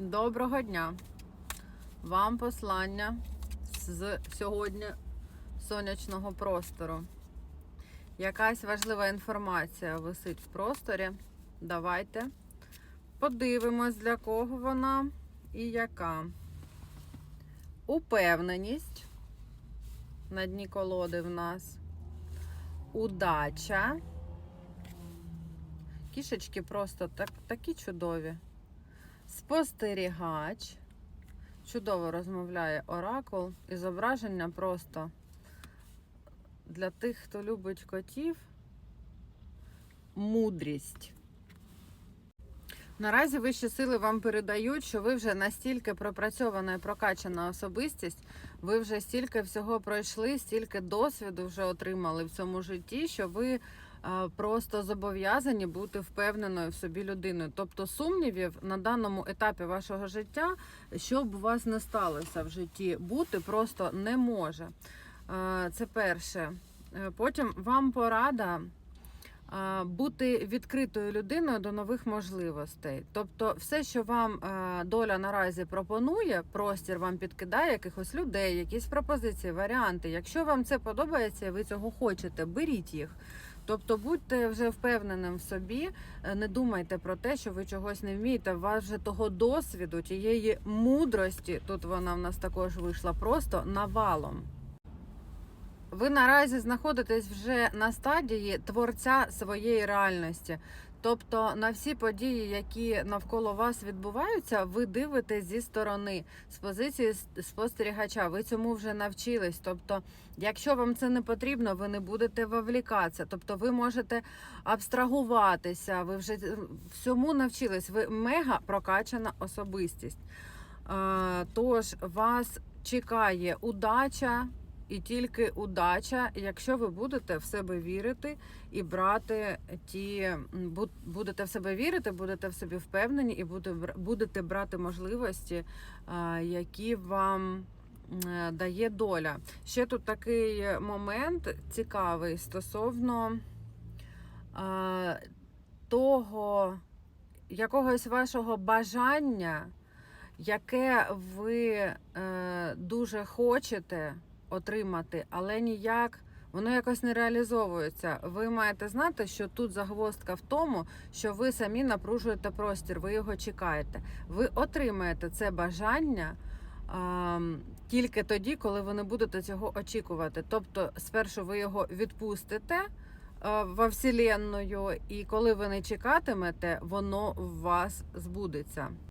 Доброго дня! Вам послання з сьогодні сонячного простору. Якась важлива інформація висить в просторі. Давайте подивимось, для кого вона і яка. Упевненість на дні колоди в нас. Удача. Кішечки просто так, такі чудові. Спостерігач. Чудово розмовляє оракул. І зображення просто для тих, хто любить котів. Мудрість. Наразі вищі сили вам передають, що ви вже настільки пропрацьована і прокачана особистість, ви вже стільки всього пройшли, стільки досвіду вже отримали в цьому житті, що ви просто зобов'язані бути впевненою в собі людиною. Тобто сумнівів на даному етапі вашого життя, що б у вас не сталося в житті, бути просто не може. Е, Це перше. Е, Потім вам порада бути відкритою людиною до нових можливостей. Тобто, все, що вам е, доля наразі пропонує, простір вам підкидає якихось людей, якісь пропозиції, варіанти. Якщо вам це подобається, ви цього хочете, беріть їх. Тобто будьте вже впевненим в собі, е, не думайте про те, що ви чогось не вмієте. У вас вже того досвіду, тієї мудрості, тут вона в нас також вийшла просто навалом. Ви наразі знаходитесь вже на стадії творця своєї реальності. Тобто на всі події, які навколо вас відбуваються, ви дивитесь зі сторони, з позиції спостерігача. Ви цьому вже навчились. Тобто, якщо вам це не потрібно, ви не будете вовлікатися. Тобто, ви можете абстрагуватися, ви вже е, всьому навчились. Ви мега прокачана особистість. Е, Тож вас чекає удача, і тільки удача, якщо ви будете в себе вірити і брати ті, бу- будете в себе вірити, будете в собі впевнені і будете брати можливості, які вам е, дає доля. Ще тут такий момент цікавий стосовно того якогось вашого бажання, яке ви е, дуже хочете отримати, але ніяк воно якось не реалізовується. Ви маєте знати, що тут загвоздка в тому, що ви самі напружуєте простір, ви його чекаєте. Ви отримаєте це бажання. Тільки тоді, коли ви не будете цього очікувати. Тобто, спершу ви його відпустите е, во вселенную, і коли ви не чекатимете, воно в вас збудеться.